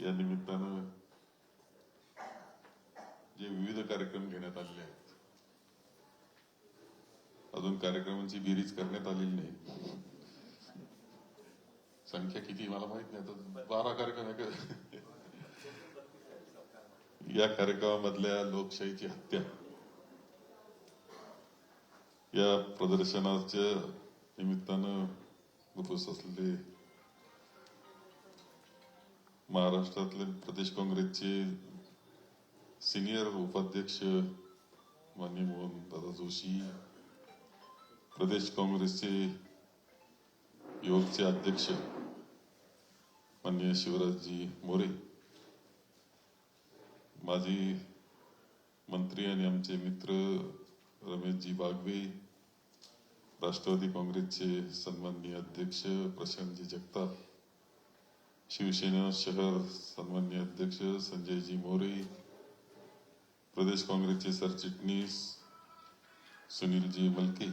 या निमित्तानं जे विविध कार्यक्रम घेण्यात आलेले आहेत अजून कार्यक्रमांची बेरीज करण्यात आलेली नाही. संख्या किती मला माहीत नाही. आता बारा कार्यक्रम आहे का? या कार्यक्रमामधल्या लोकशाहीची हत्या या प्रदर्शनाच्या निमित्तानं उपस्थित असलेले महाराष्ट्रातले प्रदेश काँग्रेसचे सिनियर उपाध्यक्ष माननीय मोहन दादा जोशी प्रदेश काँग्रेसचे युवकचे अध्यक्ष माननीय शिवराजजी मोरे माजी मंत्री आणि आमचे मित्र रमेशजी बागवे राष्ट्रवादी काँग्रेसचे सन्माननीय अध्यक्ष प्रशांतजी जगताप शिवसेना शहर सन्मान्य अध्यक्ष संजयजी मोरे प्रदेश काँग्रेसचे सरचिटणीस सुनीलजी मलके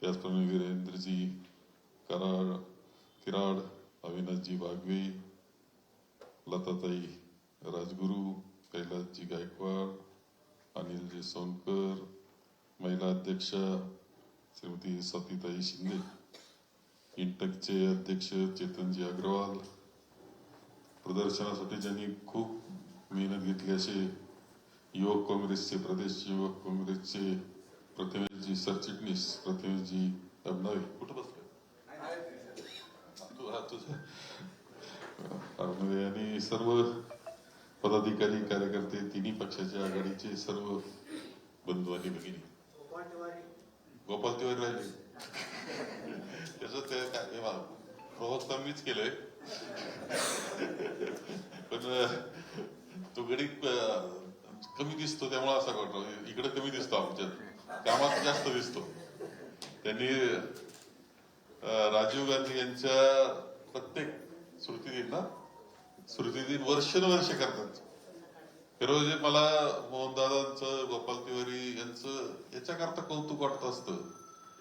त्याचप्रमाणे वीरेंद्रजी कराड किराड अविनाशजी बागवे लताताई राजगुरू कैलासजी गायकवाड अनिलजी सोनकर महिला अध्यक्षा श्रीमती सतीताई शिंदे. इंटकचे अध्यक्ष चेतनजी अग्रवाल प्रदर्शनासाठी ज्यांनी खूप मेहनत घेतली असे युवक काँग्रेसचे प्रदेश युवक काँग्रेसचे प्रतिनिधी सरचिटणीस प्रतिनिधी अबनावे कुठं बसले? आणि सर्व पदाधिकारी कार्यकर्ते तिन्ही पक्षाच्या आघाडीचे सर्व बंधू आणि भगिनी. गोपाल तिवारी राहिले. त्याच ते काय प्रवक्ता मीच केलंय. पण तो गडी कमी दिसतो त्यामुळे असं वाटतो. इकडे कमी दिसतो आमच्यात. कामात जास्त दिसतो. त्यांनी राजीव गांधी यांच्या प्रत्येक स्मृतिदिन ना स्मृतिदिन वर्षानुवर्ष करतात. खरं म्हणजे मला मोहनदादांचं गोपाल तिवारी यांचं याच्याकरता कौतुक वाटत असतं.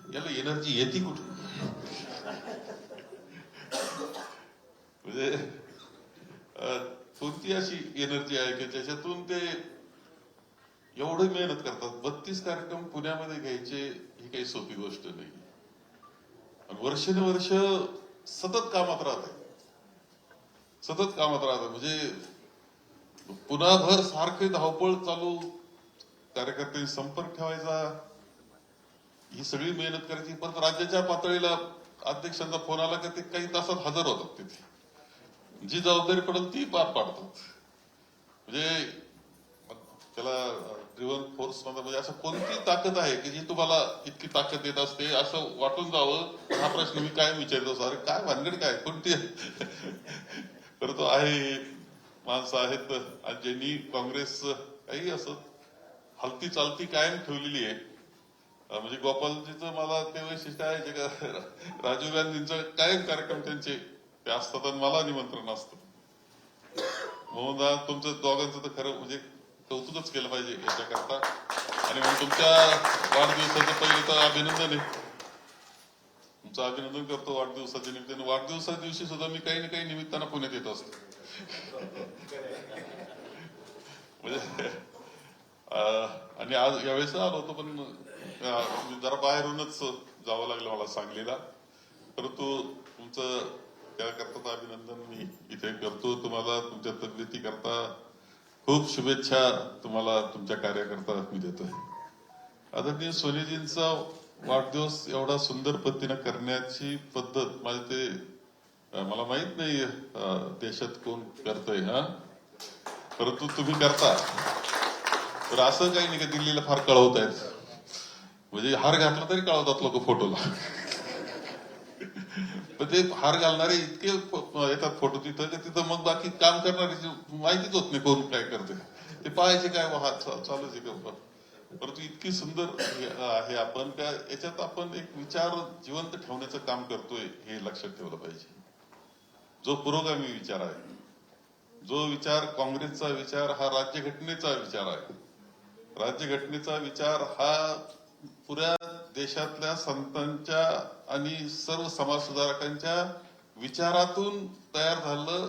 याला एनर्जी येते कुठे म्हणजे कोणती अशी एनर्जी आहे की ज्याच्यातून ते एवढं मेहनत करतात? बत्तीस कार्यक्रम पुण्यामध्ये घ्यायचे ही काही सोपी गोष्ट नाही. आणि वर्षानुवर्ष सतत कामात राहतात सतत कामात राहतात म्हणजे पुन्हा भर सारखे धावपळ चालू कार्यकर्त्यांनी संपर्क ठेवायचा ही सगळी मेहनत करायची परत राज्याच्या पातळीला अध्यक्षांचा फोन आला का ते काही तासात हजर होतात तिथे. जी जबाबदारी पडेल ती पार पाडतात. म्हणजे त्याला ड्रिव्हन फोर्स म्हणजे असं कोणती ताकद आहे की जी तुम्हाला इतकी ताकद देत असते असं वाटून जावं? हा प्रश्न मी काय विचारतो अरे काय भानगड काय? कोणती? तो आहे माणसं आहेत. आणि ज्यांनी काँग्रेस काही असं हलती चालती कायम ठेवलेली आहे म्हणजे गोपालजीचं मला ते वैशिष्ट्य आहे जे का राजीव गांधींचं कायम कार्यक्रम त्यांचे ते असतात आणि मला निमंत्रण असतं. म्हणून तुमचं दोघांचं तर खरं म्हणजे कौतुकच केलं पाहिजे याच्याकरता. आणि म्हणून तुमच्या वाढदिवसाचं पहिलं तर अभिनंदन आहे. तुमचं अभिनंदन करतो वाढदिवसाच्या निमित्ताने. वाढदिवसा दिवशी सुद्धा मी काही ना काही निमित्तानं पुण्यात येत असतो. म्हणजे आणि आज यावेळेस आलो होतो पण म्हणजे जरा बाहेरूनच जावं लागलं मला सांगलीला. परंतु तुमचं त्याकरता अभिनंदन मी इथे करतो. तुम्हाला तुमच्या तब्येती करता खूप शुभेच्छा तुम्हाला तुमच्या कार्याकरता मी देतोय. आदरणीय सोनीजींचा वाढदिवस एवढा सुंदर पद्धतीने करण्याची पद्धत माझे ते मला माहीत नाही देशात कोण करतय हा? परंतु तुम्ही करता. तर असं काही नाही का दिल्लीला फार कळवत आहेत म्हणजे हार घातला तरी कळवतात लोक फोटोला. पण ते हार घालणारे इतके येतात फोटो तिथं तिथं मग बाकी काम करणारे माहितीच होत नाही कोण काय करते ते पाहायचे काय वा हात चालूच आहे परंतु इतकी सुंदर आहे आपण का याच्यात आपण एक विचार जिवंत ठेवण्याचं काम करतोय हे लक्षात ठेवलं पाहिजे. जो पुरोगामी विचार आहे जो विचार काँग्रेसचा विचार हा राज्यघटनेचा विचार आहे. राज्यघटनेचा विचार हा पुऱ्या देशातल्या संतांच्या आणि सर्व समाज सुधारकांच्या विचारातून तयार झालं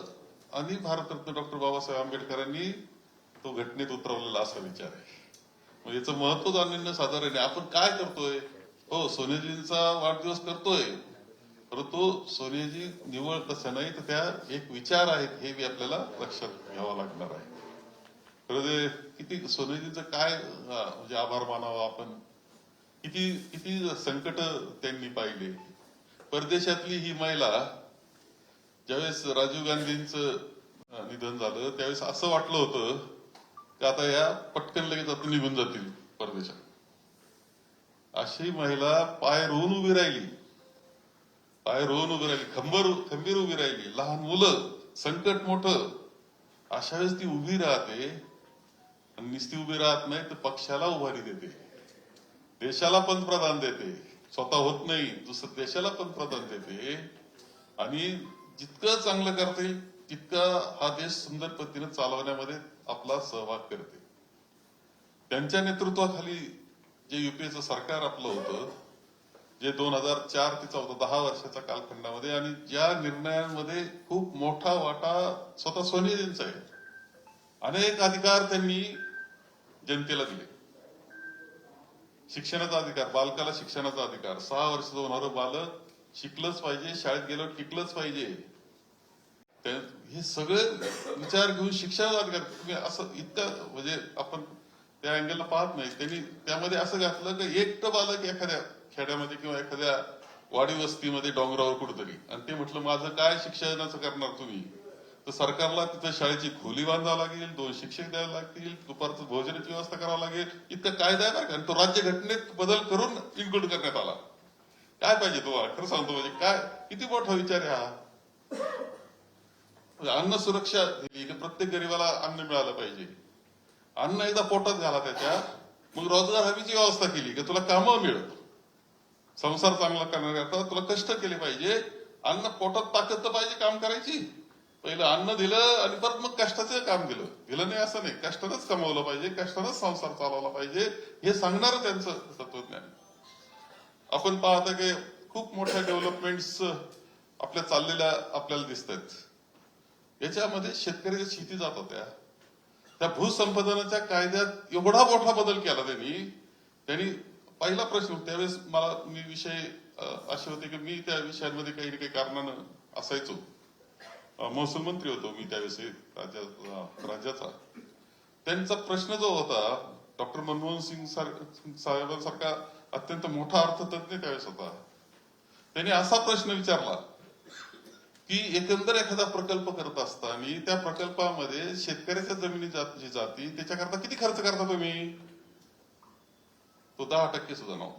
आणि भारतरत्न डॉक्टर बाबासाहेब आंबेडकरांनी तो घटनेत उतरवलेला असा विचार आहे. म्हणजे याचं महत्त्व जाणून साधारण आहे. आपण काय करतोय? हो सोनियाजींचा वाढदिवस करतोय. परंतु सोनियाजी निवळ तसं नाही तर त्या एक विचार आहेत हे बी आपल्याला लक्षात घ्यावं लागणार आहे. ते किती सोनियाजींचं काय म्हणजे आभार मानावा आपण? किती किती संकट त्यांनी पाहिले. परदेशातली ही महिला ज्यावेळेस राजीव गांधींचं निधन झालं त्यावेळेस असं वाटलं होतं की आता या पटकन लगेच आता निघून जातील परदेशात. अशी महिला पाय रोवून उभी राहिली. पाय रोवून उभी राहिली. खंबर खंबीर उभी राहिली. लहान मुलं संकट मोठं. अशा वेळेस ती उभी राहते आणि नुसती उभी राहत नाही तर पक्षाला उभारी देते. देशाला पंतप्रधान देते. स्वतः होत नाही दुसरं देशाला पंतप्रधान देते. आणि जितकं चांगलं करते तितका हा देश सुंदर पद्धतीने चालवण्यामध्ये आपला सहभाग करते. त्यांच्या नेतृत्वाखाली जे युपीएचं सरकार आपलं होतं जे दोन हजार चार ते चौदा दहा वर्षाच्या कालखंडामध्ये आणि ज्या निर्णयांमध्ये खूप मोठा वाटा स्वतः सोनियाजींचा आहे. अनेक अधिकार त्यांनी जनतेला दिले. शिक्षणाचा अधिकार बालकाला शिक्षणाचा अधिकार. सहा वर्ष होणारं बालक शिकलंच पाहिजे शाळेत गेलं टिकलंच पाहिजे. हे सगळे विचार घेऊन शिक्षणाचा अधिकार. तुम्ही असं इतकं म्हणजे आपण त्या अँगलला पाहत नाही. त्यांनी त्यामध्ये असं घातलं की एकटं बालक एखाद्या खेड्यामध्ये किंवा एखाद्या वाडी वस्तीमध्ये डोंगरावर कुठतरी. आणि ते म्हटलं माझं काय शिक्षणाचं करणार तुम्ही? तर सरकारला तिथं शाळेची खोली बांधावं लागेल दोन शिक्षक द्यावे लागतील दुपारचं भोजनाची व्यवस्था करावं लागेल. इतकं कायदा आहे ना आणि तो राज्य घटनेत बदल करून इन्क्लूड करण्यात आला. काय पाहिजे तुम्हाला? खरं सांगतो म्हणजे काय? किती मोठा विचार आहे हा? म्हणजे अन्न सुरक्षा दिली की प्रत्येक गरीबाला अन्न मिळालं पाहिजे. अन्न एकदा पोटात घाला त्याच्या मग रोजगार हमीची व्यवस्था केली की तुला कामं मिळत. संसार चांगला करण्याकरता तुला कष्ट केले पाहिजे. अन्न पोटात ताकद तर पाहिजे काम करायची. पहिलं अन्न दिलं आणि परत मग कष्टाचं काम दिलं दिलं नाही असं नाही. कष्टानंच कमवलं पाहिजे कष्टानंच संसार चालवला पाहिजे हे सांगणार त्यांचं तत्वज्ञान आपण पाहता की खूप मोठ्या डेव्हलपमेंट्स आपल्या चाललेल्या आपल्याला दिसत आहेत याच्यामध्ये शेतकऱ्याच्या शेती जात होत्या. त्या भूसंपादनाच्या कायद्यात एवढा मोठा बदल केला त्यांनी. त्यांनी पहिला प्रश्न त्यावेळेस मला मी विषय असे होते की मी त्या विषयांमध्ये काही ना काही कारणानं असायचो. महसूल मंत्री होतो मी त्यावेळेस राज्या राज्याचा त्यांचा प्रश्न जो होता डॉक्टर मनमोहन सिंग साहेबांसारखा अत्यंत मोठा अर्थतज्ञ त्यावेळेस होता. त्यांनी असा प्रश्न विचारला की एकंदर एखादा प्रकल्प करत असताना त्या प्रकल्पामध्ये शेतकऱ्याच्या जमिनी जात जी जाती त्याच्याकरता किती खर्च करता तुम्ही? तो दहा टक्के सुद्धा नव्हता.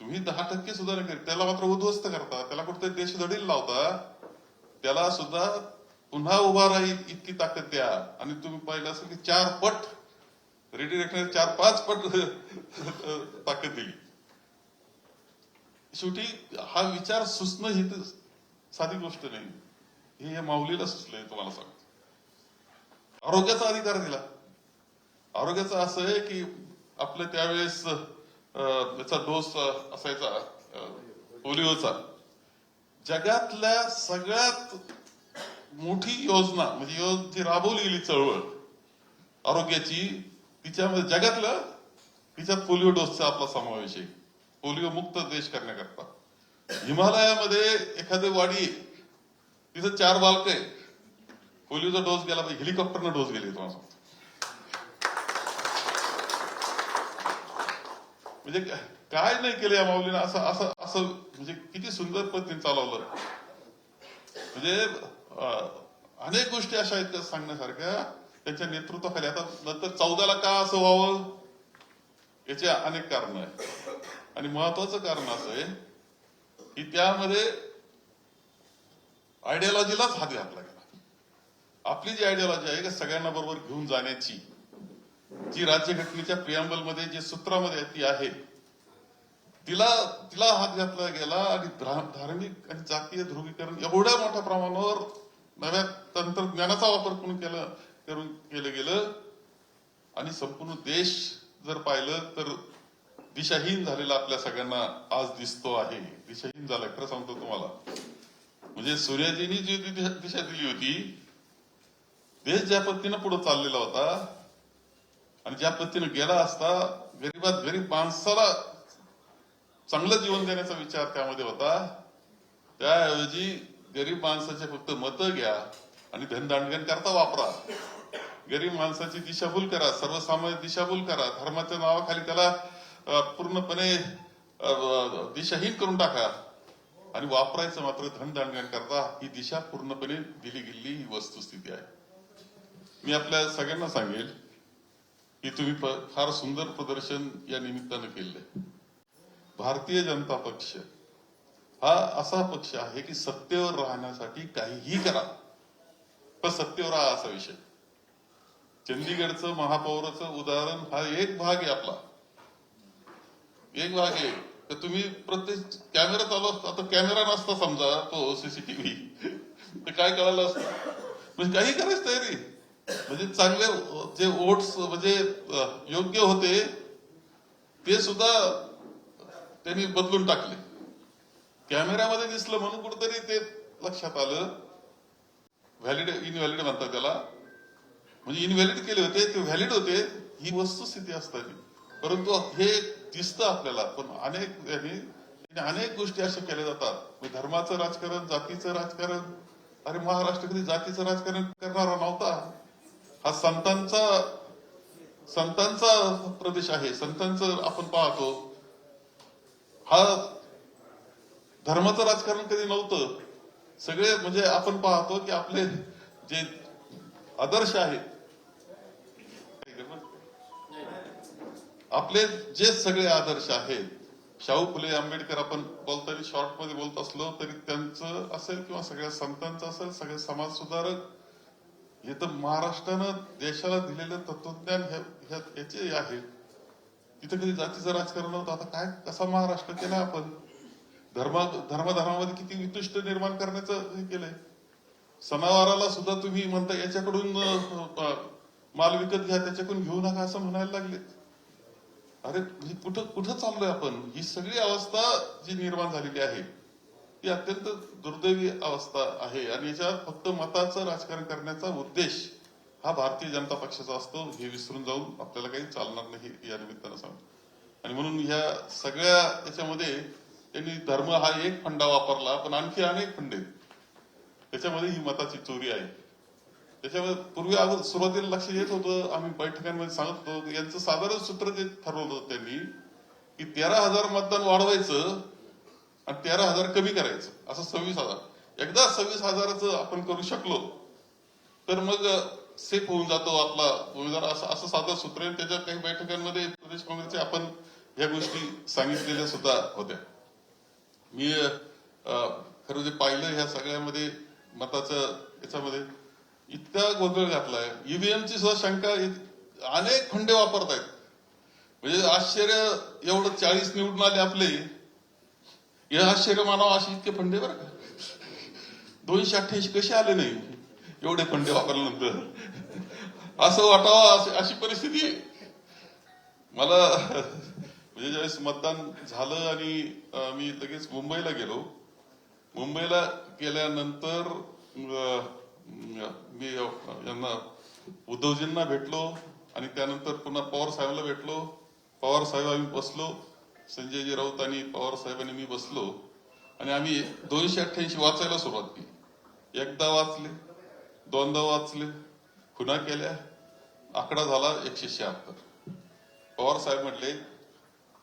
तुम्ही दहा टक्के सुद्धा नाही त्याला मात्र उद्ध्वस्त करता. त्याला कुठेतरी देशदडील लावता. त्याला सुद्धा पुन्हा उभा राहील इतकी ताकद द्या. आणि तुम्ही पाहिलं असेल की चार पट रेडी रेखने चार पाच पट ताकद दिली. शेवटी हा विचार सुचणं ही तर साधी गोष्ट नाही. हे या माऊलीला सुचलंय तुम्हाला सांगतो. आरोग्याचा अधिकार दिला. आरोग्याचा असं आहे की आपलं त्यावेळेस अं, त्याचा डोस असायचा पोलिओचा. जगातल्या सगळ्यात मोठी योजना म्हणजे यो- जी राबवली गेली चळवळ. आरोग्याची तिच्यामध्ये जगातलं तिच्यात पोलिओ डोसचा आपला समावेश आहे. पोलिओ मुक्त देश करण्याकरता. हिमालयामध्ये एखादी वाडी तिथं चार बालक आहे पोलिओचा डोस गेला पाहिजे हेलिकॉप्टरनं डोस गेले तुम्हाला म्हणजे काय नाही केलं या माऊलीनं? असं असं असं म्हणजे किती सुंदर पद्धतीने चालवलं. म्हणजे अनेक गोष्टी अशा आहेत त्या सांगण्यासारख्या. त्यांच्या नेतृत्वाखाली आता नंतर चौदाला का असं व्हावं? याचे अनेक कारण आहे आणि महत्वाचं कारण असं आहे की त्यामध्ये आयडियोलॉजीलाच हात घातला गेला. आपली जी आयडियोलॉजी आहे का सगळ्यांना बरोबर घेऊन जाण्याची. जी राज्यघटनेच्या प्रियांबलमध्ये जे सूत्रामध्ये ती आहे तिला तिला हात घातला गेला आणि धार्मिक आणि जातीय ध्रुवीकरण एवढ्या मोठ्या प्रमाणावर नव्या तंत्रज्ञानाचा वापर करून केला करून केलं गेलं. आणि संपूर्ण देश जर पाहिलं तर दिशाहीन झालेला आपल्या सगळ्यांना आज दिसतो आहे. दिशाहीन झालाय खरं सांगतो तुम्हाला. म्हणजे सूर्याजींनी जी दिशा दिशा दिली होती देश ज्या पद्धतीनं पुढे चाललेला होता आणि ज्या पद्धतीने गेला असता गरीबात गरीब माणसाला चांगलं जीवन देण्याचा विचार त्यामध्ये होता. त्याऐवजी गरीब माणसाचे फक्त मतं घ्या आणि धनदांडगण करता वापरा. गरीब माणसाची दिशाभूल करा सर्वसामान्य दिशाभूल करा. धर्माच्या नावाखाली त्याला पूर्णपणे दिशाहीन करून टाका. आणि वापरायचं मात्र धनदांडगण करता ही दिशा पूर्णपणे दिली गेलेली ही वस्तुस्थिती आहे. मी आपल्या सगळ्यांना सांगेल हे तुम्ही फार सुंदर प्रदर्शन या निमित्तानं केले भारतीय जनता पक्ष हा असा पक्ष आहे की सत्तेवर राहण्यासाठी काहीही करा पण सत्तेवर राहा असा विषय. चंदीगडचं महापौराचं उदाहरण हा एक भाग आहे आपला. एक भाग आहे. तर तुम्ही प्रत्येक कॅमेरा चालू असतो. आता कॅमेरा नसता समजा तो सीसीटीव्ही तर काय कळालं असतं? म्हणजे काही करायची तयारी. म्हणजे चांगले जे ओट्स म्हणजे योग्य होते ते सुद्धा त्यांनी बदलून टाकले. कॅमेऱ्यामध्ये दिसलं म्हणून कुठेतरी ते लक्षात आलं. व्हॅलिड इनव्हॅलिड म्हणतात त्याला. म्हणजे इनव्हॅलिड केले होते ते व्हॅलिड होते. ही वस्तुस्थिती असताना. परंतु हे दिसतं आपल्याला पण अनेक यांनी अनेक गोष्टी अशा केल्या जातात. धर्माचं राजकारण जातीचं राजकारण. अरे महाराष्ट्र कधी जातीचं राजकारण करणारा नव्हता. हा संतांचा संतांचा प्रदेश आहे. संतांचं आपण पाहतो हा धर्माचं राजकारण कधी नव्हतं. सगळे म्हणजे आपण पाहतो की आपले जे आदर्श आहेत आपले जे सगळे आदर्श आहेत शाहू फुले आंबेडकर आपण बोलताना शॉर्टमध्ये बोलत असलो तरी त्यांचं असेल किंवा सगळ्या संतांचं असेल सगळे समाज सुधारक हे तर महाराष्ट्रानं देशाला दिलेलं तत्वज्ञान ह्या- ह्या- याचे आहे. तिथे कधी जातीचं राजकारण होतं आता काय कसा महाराष्ट्र केला आपण? धर्म धर्मधर्मामध्ये किती वितुष्ट निर्माण करण्याचं हे केलंय. सणावाराला सुद्धा तुम्ही म्हणता याच्याकडून माल विकत घ्या त्याच्याकडून घेऊ नका असं म्हणायला लागले. अरे म्हणजे कुठं कुठं चाललोय आपण? ही सगळी अवस्था जी निर्माण झालेली आहे ही अत्यंत दुर्दैवी अवस्था आहे आणि याच्यात फक्त मताचं राजकारण करण्याचा उद्देश हा भारतीय जनता पक्षाचा असतो हे विसरून जाऊन आपल्याला काही चालणार नाही या निमित्तानं सांगतो. आणि म्हणून ह्या सगळ्या याच्यामध्ये त्यांनी धर्म हा एक फंडा वापरला पण आणखी अनेक फंडे त्याच्यामध्ये ही मताची चोरी आहे. त्याच्यामध्ये पूर्वी अगोदर सुरुवातीला लक्ष येत होतं आम्ही बैठकांमध्ये सांगत होतो यांचं साधारण सूत्र जे ठरवलं होतं त्यांनी की तेरा हजार मतदान वाढवायचं आणि तेरा हजार कमी करायचं असं सव्वीस हजार. एकदा सव्वीस हजाराचं आपण करू शकलो तर मग सेफ होऊन जातो आपला उमेदवार. असं असं साधं सूत्र आहे. त्याच्या काही बैठकांमध्ये प्रदेश काँग्रेसचे आपण या गोष्टी सांगितलेल्या सुद्धा होत्या. मी खरं जे पाहिलं ह्या सगळ्यामध्ये मताचं याच्यामध्ये इतका गोंधळ घातलाय. ईव्हीएमची सुद्धा शंका अनेक खंडे वापरतायत. म्हणजे आश्चर्य एवढं चाळीस निवडून आले आपले. हे आश्चर्य मानावं असे इतके फंडे बरं का? दोनशे अठ्ठ्याऐंशी कसे आले नाही? एवढे फंडे वापरल्यानंतर. असं वाटावं अशी- अशी परिस्थिती मला म्हणजे ज्यावेळेस मतदान झालं आणि मी लगेच मुंबईला गेलो. मुंबईला गेल्यानंतर मी यांना उद्धवजींना भेटलो आणि त्यानंतर पुन्हा पवार साहेबला भेटलो. पवार साहेब आम्ही बसलो. संजयजी राऊत आणि पवार साहेबांनी मी बसलो आणि आम्ही दोनशे अठ्ठ्याऐंशी वाचायला सुरुवात केली. एकदा वाचले दोनदा वाचले खुना केल्या आकडा झाला एकशे शहात्तर. पवार साहेब म्हटले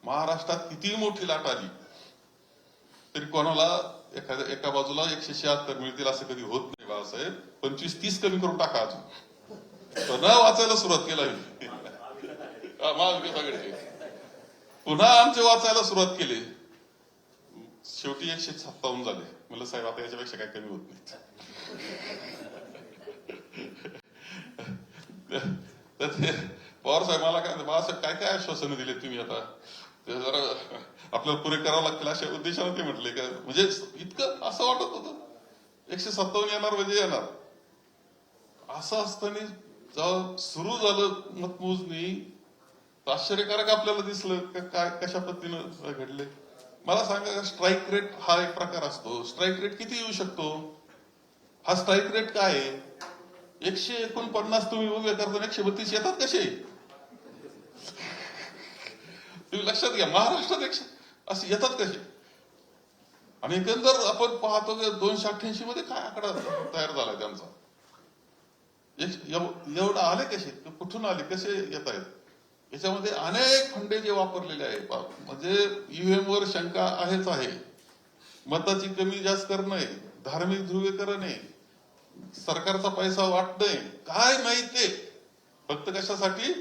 महाराष्ट्रात कितीही मोठी लाट आली? तरी कोणाला एखाद्या एका बाजूला एकशे शहात्तर मिळतील असं कधी होत नाही बाळासाहेब. पंचवीस तीस कमी करून टाका अजून. न वाचायला सुरुवात केला मी. महाविकास पुन्हा आमचे वाचायला सुरुवात केली. शेवटी एकशे सत्तावन्न झाले. म्हणलं साहेब आता याच्यापेक्षा काय कमी होत नाही पवार साहेब मला काय बाळासाहेब काय काय आश्वासनं दिले तुम्ही आता? ते जरा आपल्याला पुरे करावं लागतील अशा उद्देशाने ते म्हटले का? म्हणजे इतकं असं वाटत होतं. एकशे सत्तावन्न येणार म्हणजे येणार. असं असताना जेव्हा सुरू झालं मतमोजणी आश्चर्यकारक आपल्याला दिसलं काय कशा पद्धतीनं घडले मला सांगा स्ट्राईक रेट हा एक प्रकार असतो. स्ट्राईक रेट किती येऊ शकतो? हा स्ट्राईक रेट काय आहे? एकशे एकोणपन्नास तुम्ही उभे करताना एकशे बत्तीस येतात कसे? तुम्ही लक्षात घ्या महाराष्ट्रात एकशे असे येतात कसे? आणि एकंदर आपण पाहतो की दोनशे अठ्ठ्याऐंशी मध्ये काय आकडा तयार झालाय त्यांचा? एवढा एवढं आले कसे? कुठून आले? कसे येत आहेत याच्यामध्ये अनेक फंडे जे वापरलेले आहे म्हणजे ईव्हीएम वर शंका आहेच आहे. मताची कमी जास्त करणे धार्मिक ध्रुवीकरण आहे सरकारचा पैसा वाटणे काय माहिती ते फक्त कशासाठी?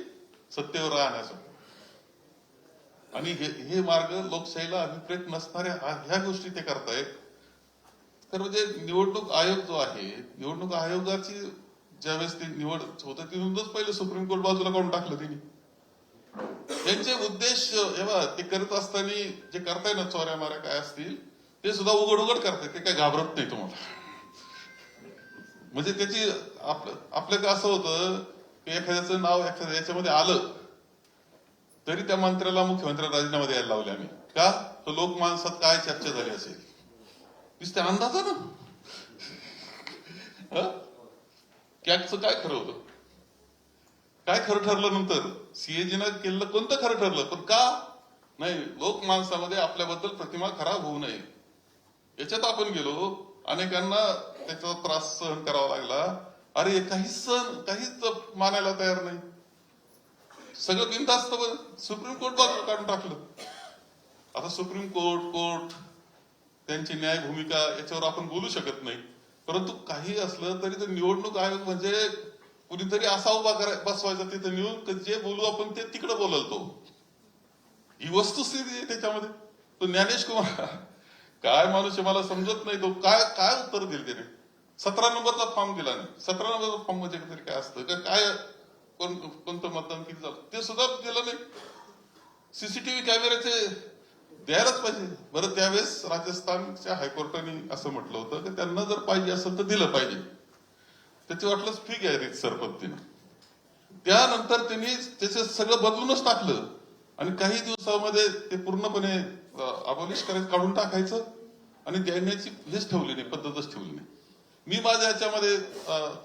सत्तेवर राहण्यासाठी. आणि हे हे मार्ग लोकशाहीला अभिप्रेत नसणाऱ्या ह्या गोष्टी ते करतायत. तर म्हणजे निवडणूक आयोग जो आहे निवडणूक आयोगाची ज्यावेळेस ती निवड होतं तिथूनच पहिले सुप्रीम कोर्ट बाजूला काढून टाकलं त्यांनी त्यांचे उद्देश एव्हा ते करत असताना जे करताय ना चोऱ्या माऱ्या काय असतील ते सुद्धा उघड उघड करतात ते काय घाबरत नाही तुम्हाला. म्हणजे त्याची आपलं आपलं का असं होतं की एखाद्याचं नाव एखाद्या याच्यामध्ये आलं तरी त्या मंत्र्याला मुख्यमंत्री राजीनामा द्यायला लावले आम्ही. का? तर लोक माणसात काय चर्चा झाली असेल? नुसते अंदाजा ना कॅटचं काय खरं होतं? काय खरं ठरलं नंतर? सीएजीनं केलेलं कोणतं खरं ठरलं? पण का? नाही लोक माणसामध्ये आपल्याबद्दल प्रतिमा खराब होऊ नये. याच्यात आपण गेलो अनेकांना त्याचा त्रास सहन करावा लागला. अरे काही सहन काहीच मानायला तयार नाही. सगळं बिनधास्त सुप्रीम कोर्ट बाजूला काढून टाकलं. आता सुप्रीम कोर्ट कोर्ट त्यांची न्याय भूमिका याच्यावर आपण बोलू शकत नाही. परंतु काही असलं तरी तर निवडणूक आयोग म्हणजे कुणीतरी असा उभा कराय बसवायचा तिथं नेऊन जे बोलू आपण ते तिकडे बोलल तो ही वस्तुस्थिती आहे त्याच्यामध्ये. तो ज्ञानेश कुमार काय माणूस मला समजत नाही तो काय काय उत्तर दिले त्याने? सतरा नंबरचा फॉर्म दिला नाही. सतरा नंबरचा फॉर्म म्हणजे तरी काय असतं का काय कोण कोणतं मतदान किती झालं? ते सुद्धा दिलं नाही. सीसीटीव्ही कॅमेऱ्याचे द्यायलाच पाहिजे. बरं त्यावेळेस राजस्थानच्या हायकोर्टाने असं म्हटलं होतं की त्यांना जर पाहिजे असेल तर दिलं पाहिजे. त्याची वाटलंच ठीक आहे रीतसर पद्धतीने त्यानंतर त्यांनी त्याचं सगळं बदलूनच टाकलं. आणि काही दिवसामध्ये ते पूर्णपणे अबॉलिश करायचं काढून टाकायचं. आणि देण्याची हेच ठेवली नाही पद्धतच ठेवली नाही. मी माझ्या याच्यामध्ये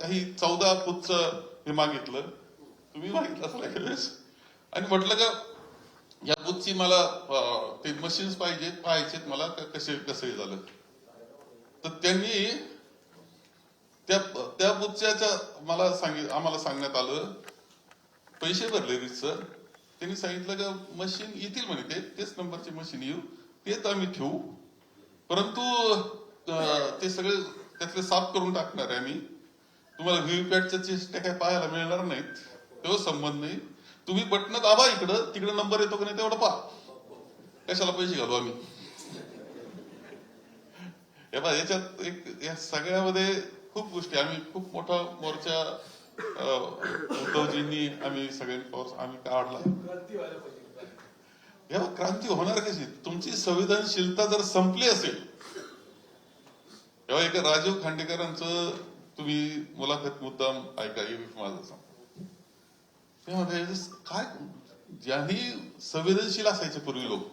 काही चौदा पुच्च हे मागितलं. तुम्ही मागितलं असं वेळेस आणि म्हटलं का या बुथची मला ते मशीन्स पाहिजे पाहायचेत मला कसे कसे झालं. तर त्यांनी त्या त्या बुच्च्याचं मला सांगित आम्हाला सांगण्यात आलं पैसे भरले सर त्यांनी सांगितलं का मशीन येतील म्हणे ते तेच नंबरचे मशीन येऊ तेच आम्ही ठेवू. परंतु ते सगळे त्यातले साफ करून टाकणार आहे आम्ही. तुम्हाला व्हीव्हीपॅटच्या चेष्टा काय पाहायला मिळणार नाहीत. तेव्हा संबंध नाही. तुम्ही बटन दाबा इकडं तिकडे नंबर येतो का नाही तेवढं पहा. कशाला पैसे घालू आम्ही? याच्यात एक या सगळ्यामध्ये खूप गोष्टी. आम्ही खूप मोठा मोर्चा उद्धवजींनी आम्ही सगळ्यांनी पाऊस आम्ही काढला या क्रांती होणार कशी? तुमची संवेदनशीलता जर संपली असेल तेव्हा एका राजीव खांडेकरांचं तुम्ही मुलाखत मुद्दाम ऐका हे माझं सांग काय ज्यांनी संवेदनशील असायचे पूर्वी लोक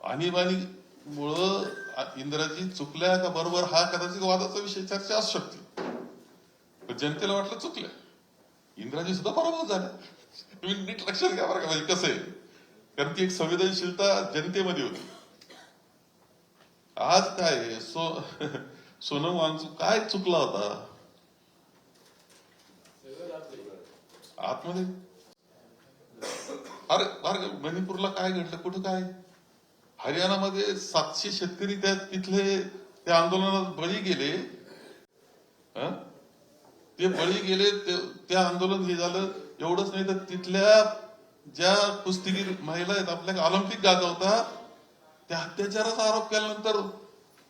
आणीबाणी मुळे इंद्राजी चुकल्या का बरोबर हा कदाचित वादाचा विषय चर्चा असू शकते. पण जनतेला वाटलं चुकल्या इंद्राजी सुद्धा बरोबर झाल्या तुम्ही नीट लक्षात घ्या बरं का म्हणजे कसं आहे. कारण ती एक संवेदनशीलता जनतेमध्ये होती. आज काय सो सोनम वांचू काय चुकला होता? आतमध्ये? अरे अरे मणिपूरला काय घडलं? कुठं काय? हरियाणामध्ये सातशे शेतकरी त्या तिथले त्या आंदोलनात बळी गेले. ते बळी गेले त्या आंदोलन हे झालं. एवढंच नाही तर तिथल्या ज्या कुस्तीगीर महिला आहेत आपल्या ऑलिम्पिक गाजवतात त्या अत्याचाराचा आरोप केल्यानंतर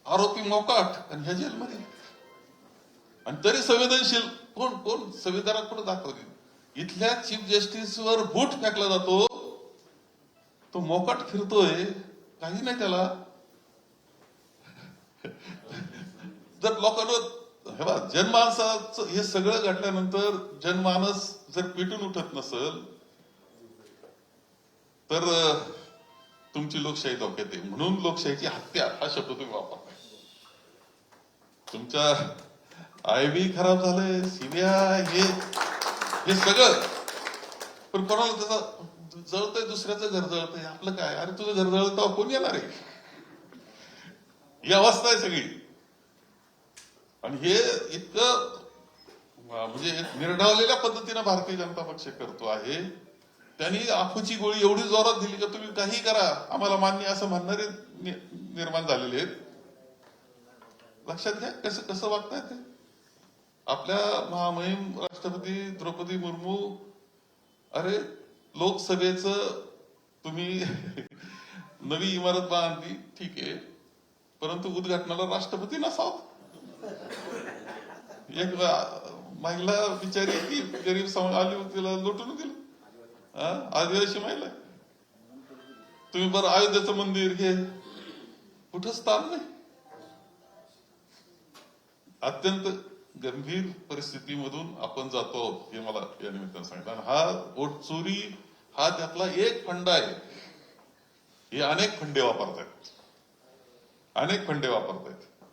आरोपी मोकाट आणि ह्या जेलमध्ये आणि तरी संवेदनशील कोण कोण? संविधानात पण दाखवली इथल्या चीफ जस्टिस वर बूट फेकला जातो. तो मोकाट फिरतोय. काही नाही त्याला. जर लोकांना हे बा जनमानसाचं हे सगळं घडल्यानंतर जनमानस जर पेटून उठत नसल तर तुमची लोकशाही धोक्यात आहे. म्हणून लोकशाहीची हत्या हा शब्द तुम्ही वापरताय. तुमच्या आय बी खराब झालंय सीबीआय हे हे सगळं. पण कोणाला त्याचा जळतंय दुसऱ्याचं घर जळतंय आपलं काय? अरे तुझं घर जळत तेव्हा कोण येणार आहे? ही अवस्था आहे सगळी. आणि हे इतकं म्हणजे निर्डावलेल्या पद्धतीनं भारतीय जनता पक्ष करतो आहे. त्यांनी आफूची गोळी एवढी जोरात दिली का तुम्ही काही करा. आम्हाला मान्य असं म्हणणारे निर्माण झालेले आहेत. लक्षात घ्या कसं कसं वागताय ते. आपल्या महामहिम राष्ट्रपती द्रौपदी मुर्मू अरे लोकसभेचं तुम्ही नवी इमारत बांधली ठीक आहे. परंतु उद्घाटनाला राष्ट्रपती नसावत एक महिला बिचारी की गरीब समाज आली तिला लुटून दिलं. आदिवासी महिला. तुम्ही बरं अयोध्याचं मंदिर हे कुठं स्थान नाही. अत्यंत गंभीर परिस्थितीमधून आपण जातो आहोत हे मला या निमित्तानं सांगितलं. हा वोट चोरी हा त्यातला एक फंड आहे. हे अनेक फंडे वापरतायत. अनेक फंडे वापरतायत.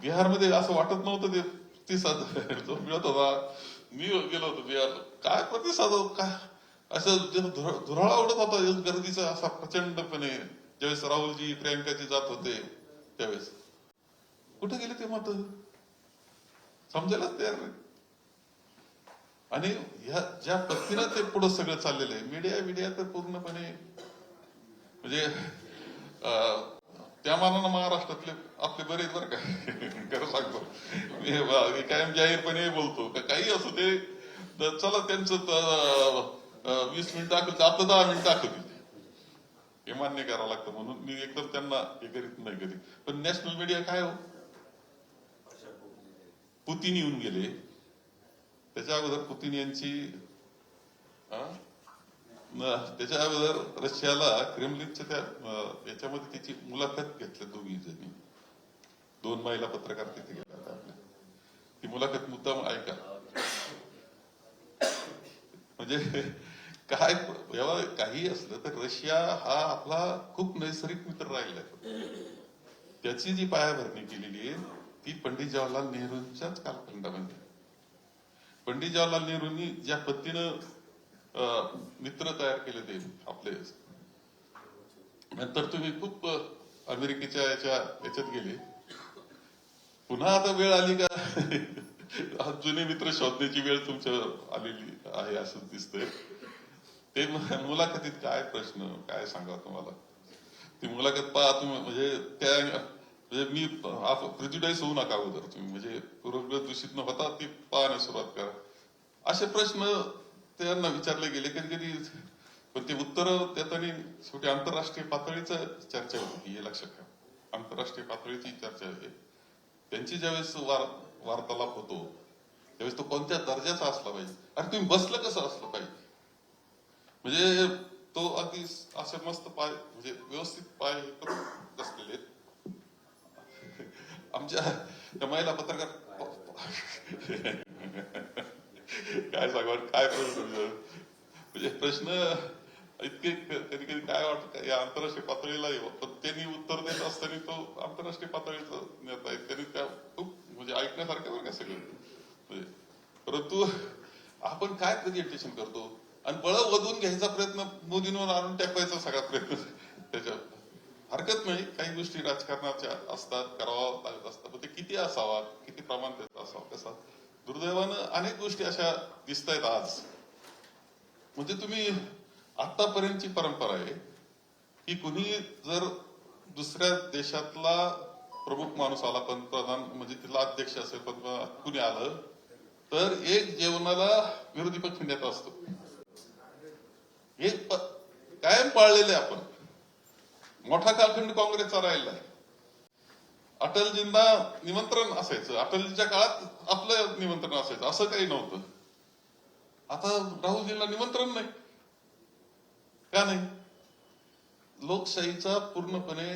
बिहारमध्ये असं वाटत नव्हतं ते प्रतिसाद जो मिळत होता. मी गेलो होतो बिहार. काय प्रतिसाद? काय? असं धुर- धुराळा उडत होता. एक गर्दीचा असा प्रचंडपणे. ज्यावेळेस राहुलजी प्रियांकाजी जात होते त्यावेळेस. कुठे गेले ते मत? समजायलाच तयार नाही. आणि ह्या ज्या पद्धतीनं ते पुढे सगळं चाललेलं आहे मीडिया मीडिया तर पूर्णपणे म्हणजे अं, त्या मानानं महाराष्ट्रातले आपले बरेच बरं का. खरं सांगतो. मी कायम जाहीरपणे बोलतो का काही असू ते चला त्यांचं वीस मिनिट दाखवते आता दहा मिनिट दाखवतील हे मान्य करावं लागतं म्हणून. मी एकदम त्यांना हे करीत नाही कधी पण नॅशनल मीडिया काय हो? पुतीन येऊन गेले. त्याच्या अगोदर पुतीन यांची हा? त्याच्या अगोदर रशियाला क्रेमलिनच्या त्या याच्यामध्ये त्याची मुलाखत घेतली दोघी जणी. दोन महिला पत्रकार तिथे गेल्या होत्या आपल्या ती मुलाखत मुद्दाम ऐका. म्हणजे काय जेव्हा काही असलं तर रशिया हा आपला खूप नैसर्गिक मित्र राहिला त्याची जी पायाभरणी केलेली आहे ती पंडित जवाहरलाल नेहरूंच्याच कालखंडामध्ये. पंडित जवाहरलाल नेहरूंनी ज्या पद्धतीनं मित्र तयार केले ते आपले. नंतर तुम्ही खूप अमेरिकेच्या याच्या याच्यात गेले. पुन्हा आता वेळ आली का? आज जुने मित्र शोधण्याची वेळ तुमच्या आलेली आहे असं दिसतंय. ते मुलाखतीत काय प्रश्न काय सांगा तुम्हाला? ती मुलाखत पहा तुम्ही म्हणजे त्या म्हणजे मी आप- प्रिज्युडाईज होऊ नका अगोदर तुम्ही. म्हणजे पूर्वग्रह दूषित न होता ती पाहण्यास सुरुवात करा. असे प्रश्न त्यांना विचारले गेले. कधी कधी पण ते उत्तर देताना शेवटी आंतरराष्ट्रीय पातळीचं चर्चा होती. हे लक्षात ठेवा. आंतरराष्ट्रीय पातळीची चर्चा आहे त्यांची ज्यावेळेस वार वार्तालाप होतो त्यावेळेस तो कोणत्या दर्जाचा असला पाहिजे? आणि तुम्ही बसलं कसं असलं पाहिजे? म्हणजे तो अगदी असे मस्त पाय म्हणजे व्यवस्थित पाय हे करून बसलेले आहेत. आमच्या महिला पत्रकार काय सांगा काय प्रश्न म्हणजे प्रश्न इतके कधी कधी काय वाटत या आंतरराष्ट्रीय पातळीला पण त्यांनी उत्तर देत असताना तो आंतरराष्ट्रीय पातळीचा नेता आहे. त्यांनी त्या खूप म्हणजे ऐकण्यासारखं बरं का सगळं. म्हणजे परंतु आपण काय प्रेझेंटेशन करतो? आणि बळ वधून घ्यायचा प्रयत्न मोदींवर आणून टाकायचा सगळा प्रयत्न त्याच्यावर. हरकत नाही. काही गोष्टी राजकारणाच्या असतात करावा लागत असतात. पण ते किती असावा किती प्रमाण त्याचा असावा कसा? दुर्दैवानं अनेक गोष्टी अशा दिसत आहेत आज. म्हणजे तुम्ही आतापर्यंतची परंपरा आहे की कुणी जर दुसऱ्या देशातला प्रमुख माणूस आला पंतप्रधान म्हणजे तिथला अध्यक्ष असेल पंतप्रधान कुणी आलं तर एक जेवणाला विरोधी पक्ष नेता असतो. हे कायम पाळलेले आपण. मोठा कालखंड काँग्रेसचा राहिला. अटलजींना निमंत्रण असायचं. अटलजीच्या काळात आपलं निमंत्रण असायचं. असं काही नव्हतं. आता राहुलजींना निमंत्रण नाही. का नाही? लोकशाहीचा पूर्णपणे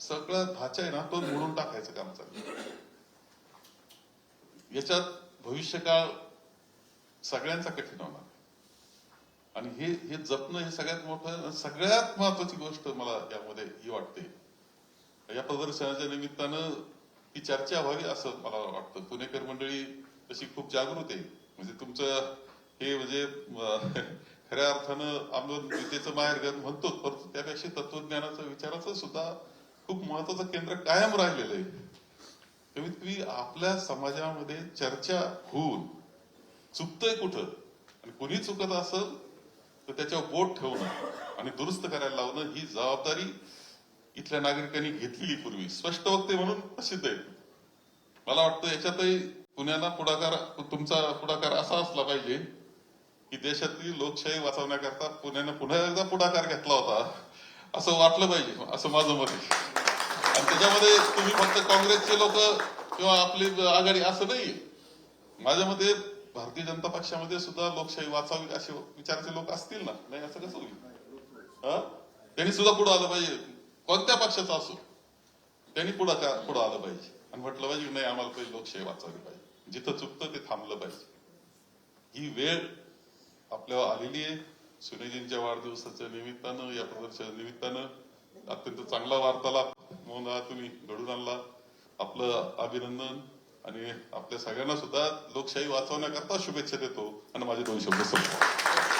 सगळा ढाचा आहे ना तो मोडून टाकायचं काम चाललं याच्यात भविष्यकाळ सगळ्यांचा कठीण होणार. आणि हे हे जपणं हे सगळ्यात मोठं सगळ्यात महत्वाची गोष्ट मला यामध्ये ही वाटते. या प्रदर्शनाच्या निमित्तानं ही चर्चा व्हावी असं मला वाटतं. पुणेकर मंडळी तशी खूप जागृत आहे. म्हणजे तुमचं हे म्हणजे खऱ्या अर्थानं आम्ही गीतेचं माहेरघर म्हणतो परंतु त्यापेक्षा तत्वज्ञानाचं विचाराचं सुद्धा खूप महत्वाचं केंद्र कायम राहिलेलं आहे. कमीत कमी आपल्या समाजामध्ये चर्चा होऊन चुकतंय कुठं? आणि कुणी चुकत असेल तर त्याच्यावर बोट ठेवणं आणि दुरुस्त करायला लावणं ही जबाबदारी इथल्या नागरिकांनी घेतलेली पूर्वी. स्पष्ट वक्ते म्हणून प्रसिद्ध आहे. मला वाटतं याच्यातही पुण्याला पुढाकार तुमचा पुढाकार असा असला पाहिजे की देशातली लोकशाही वाचवण्याकरता पुण्याने पुन्हा एकदा पुढाकार घेतला होता असं वाटलं पाहिजे असं माझं मत आहे. आणि त्याच्यामध्ये तुम्ही फक्त काँग्रेसचे लोक किंवा आपली आघाडी असं नाही माझ्या मते भारतीय जनता पक्षामध्ये सुद्धा लोकशाही वाचावी असे विचाराचे लोक असतील ना? नाही असं कसं होईल? त्यांनी सुद्धा पुढे आलं पाहिजे. कोणत्या पक्षाचा असो त्यांनी पुढं त्या पुढं आलं पाहिजे. आणि म्हटलं पाहिजे नाही आम्हाला पहिली लोकशाही वाचावी पाहिजे. जिथं चुकतं ते थांबलं पाहिजे. ही वेळ आपल्यावर आलेली आहे. सुनेजींच्या वाढदिवसाच्या निमित्तानं या प्रदर्शना निमित्तानं अत्यंत चांगला वार्तालाप म्हणून तुम्ही घडून आणला. आपलं अभिनंदन. आणि आपल्या सगळ्यांना सुद्धा लोकशाही वाचवण्याकरता शुभेच्छा देतो आणि माझे दोन शब्द संपवा.